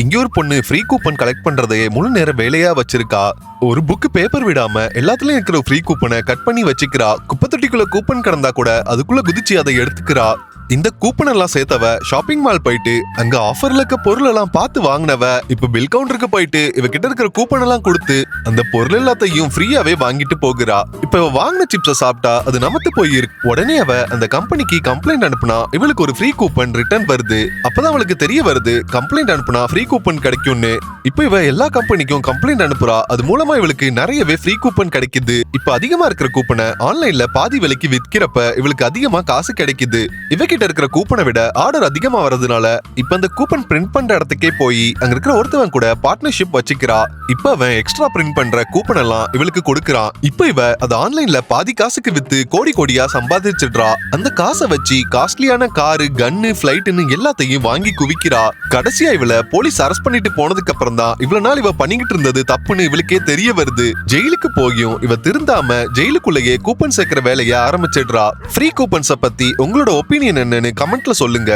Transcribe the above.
இங்க ஒரு பொண்ணு ஃப்ரீ கூப்பன் கலெக்ட் பண்றதையே முழு நேர வேலையா வச்சிருக்கா. ஒரு புக் பேப்பர் விடாம எல்லாத்துலயும் இருக்கிற ஃப்ரீ கூப்பனை கட் பண்ணி வச்சுக்கிறா. குப்பத்தொட்டிக்குள்ள கூப்பன் கிடந்தா கூட அதுக்குள்ள குதிச்சு அதை எடுத்துக்கிறா. இந்த கூப்பன் எல்லாம் சேர்த்தவ ஷாப்பிங் மால் போயிட்டு அங்க ஆஃபர்ல இருக்க பொருள் எல்லாம் பார்த்து வாங்கினவ இப்ப பில் கவுண்டருக்கு போயிட்டு இவகிட்ட இருக்கிற கூப்பன் எல்லாம் கொடுத்து அந்த பொருள் எல்லாத்தையும் ஃப்ரீயாவே வாங்கிட்டு போகிறா. இப்ப இவ வாங்கின சிப்ஸ சாப்பிட்டா அது நமத்து போயிருக்கு உடனே அவ அந்த கம்பெனிக்கு கம்ப்ளைண்ட் அனுப்புனா இவளுக்கு ஒரு ஃப்ரீ கூப்பன் ரிட்டர்ன் வருது. அப்பதான் அவளுக்கு தெரிய வருது கம்ப்ளைண்ட் அனுப்புனா ஃப்ரீ கூப்பன் கிடைக்கும்னு. இப்ப இவ எல்லா கம்பெனிக்கும் கம்ப்ளைண்ட் அனுப்புறா. அது மூலமா இவளுக்கு நிறையவே ஃப்ரீ கூப்பன் கிடைக்குது. இப்ப அதிகமா இருக்கிற கூப்பனை ஆன்லைன்ல பாதி விலைக்கு விற்கிறப்ப இவளுக்கு அதிகமா காசு கிடைக்குது. இவகிட்ட இருக்கிற கூப்பனை விட ஆர்டர் அதிகமா வர்றதுனால இப்ப அந்த கூப்பன் பிரிண்ட் பண்ற இடத்துக்கே போய் அங்க இருக்கிற ஒருத்தவன் கூட பார்ட்னர்ஷிப் வச்சுக்கிறா. இப்ப அவன் எக்ஸ்ட்ரா பிரிண்ட் பண்ற கூப்பன் எல்லாம் இவளுக்கு கொடுக்கறான். இப்ப இவ அது ஆன்லைன்ல பாதி காசுக்கு வித்து கோடி கோடியா சம்பாதிச்சிடுறா. அந்த காசை வச்சு காஸ்ட்லியான காரு கன்னு பிளைட்னு எல்லாத்தையும் வாங்கி குவிக்கிறா. கடைசியா இவள போலீஸ் அரெஸ்ட் பண்ணிட்டு போனதுக்கு அப்புறம் தான் இவ்வளவு நாள் இவ பண்ணிக்கிட்டு இருந்தது தப்புன்னு இவளுக்கே தெரிய வருது. ஜெயிலுக்கு போயும் இவ திருந்தாம ஜெயிலுக்குள்ளேயே கூப்பன் சேர்க்கிற வேலையை ஆரம்பிச்சிடுறா. ஃப்ரீ கூப்பன்ஸை பத்தி உங்களோட ஒப்பீனியன் என்னன்னு கமெண்ட்ல சொல்லுங்க.